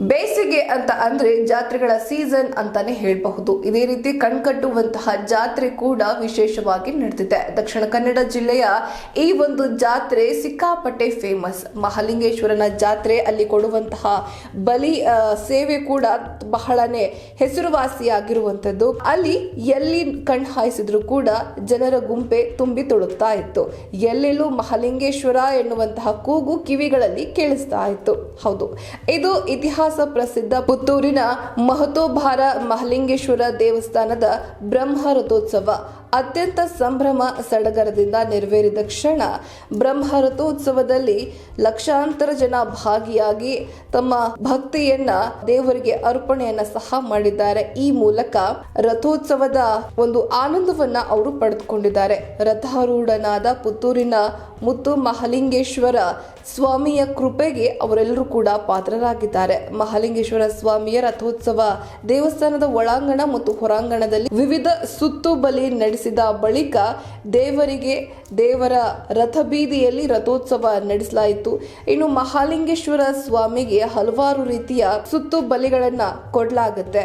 ಬೇಸಿಗೆ ಅಂತ ಅಂದ್ರೆ ಜಾತ್ರೆಗಳ ಸೀಸನ್ ಅಂತಾನೆ ಹೇಳಬಹುದು. ಇದೇ ರೀತಿ ಕಣ್ಕಟ್ಟುವಂತಹ ಜಾತ್ರೆ ಕೂಡ ವಿಶೇಷವಾಗಿ ನಡೆದಿದೆ. ದಕ್ಷಿಣ ಕನ್ನಡ ಜಿಲ್ಲೆಯ ಈ ಒಂದು ಜಾತ್ರೆ ಸಿಕ್ಕಾಪಟ್ಟೆ ಫೇಮಸ್ ಮಹಾಲಿಂಗೇಶ್ವರನ ಜಾತ್ರೆ ಅಲ್ಲಿ ಕೊಡುವಂತಹ ಬಲಿ ಸೇವೆ ಕೂಡ ಬಹಳನೇ ಹೆಸರುವಾಸಿಯಾಗಿರುವಂತದ್ದು ಅಲ್ಲಿ ಎಲ್ಲಿ ಕಣ್ ಹಾಯಿಸಿದ್ರು ಕೂಡ ಜನರ ಗುಂಪೆ ತುಂಬಿ ತುಳುಕ್ತಾ ಇತ್ತು. ಎಲ್ಲೆಲ್ಲೂ ಮಹಾಲಿಂಗೇಶ್ವರ ಎನ್ನುವಂತಹ ಕೂಗು ಕಿವಿಗಳಲ್ಲಿ ಕೇಳಿಸ್ತಾ ಇತ್ತು. ಹೌದು. ಇದು ಇತಿಹಾಸ ಪ್ರಸಿದ್ಧ ಪುತ್ತೂರಿನ ಮಹತೋಭಾರ ಮಹಲಿಂಗೇಶ್ವರ ದೇವಸ್ಥಾನದ ಬ್ರಹ್ಮ ರಥೋತ್ಸವ. ಅತ್ಯಂತ ಸಂಭ್ರಮ ಸಡಗರದಿಂದ ನೆರವೇರಿದ ಕ್ಷಣ ಬ್ರಹ್ಮ ರಥೋತ್ಸವದಲ್ಲಿ ಲಕ್ಷಾಂತರ ಜನ ಭಾಗಿಯಾಗಿ ತಮ್ಮ ಭಕ್ತಿಯನ್ನ, ದೇವರಿಗೆ ಅರ್ಪಣೆಯನ್ನ ಸಹ ಮಾಡಿದ್ದಾರೆ. ಈ ಮೂಲಕ ರಥೋತ್ಸವದ ಒಂದು ಆನಂದವನ್ನ ಅವರು ಪಡೆದುಕೊಂಡಿದ್ದಾರೆ. ರಥಾರೂಢನಾದ ಪುತ್ತೂರಿನ ಮುತ್ತು ಮಹಾಲಿಂಗೇಶ್ವರ ಸ್ವಾಮಿಯ ಕೃಪೆಗೆ ಅವರೆಲ್ಲರೂ ಕೂಡ ಪಾತ್ರರಾಗಿದ್ದಾರೆ. ಮಹಾಲಿಂಗೇಶ್ವರ ಸ್ವಾಮಿಯ ರಥೋತ್ಸವ ದೇವಸ್ಥಾನದ ಒಳಾಂಗಣ ಮತ್ತು ಹೊರಾಂಗಣದಲ್ಲಿ ವಿವಿಧ ಸುತ್ತು ಬಲಿ ನಡೆಸಿದ ಬಳಿಕ ದೇವರಿಗೆ, ದೇವರ ರಥಬೀದಿಯಲ್ಲಿ ರಥೋತ್ಸವ ನಡೆಸಲಾಯಿತು. ಇನ್ನು ಮಹಾಲಿಂಗೇಶ್ವರ ಸ್ವಾಮಿಗೆ ಹಲವಾರು ರೀತಿಯ ಸುತ್ತು ಬಲಿಗಳನ್ನ ಕೊಡಲಾಗುತ್ತೆ.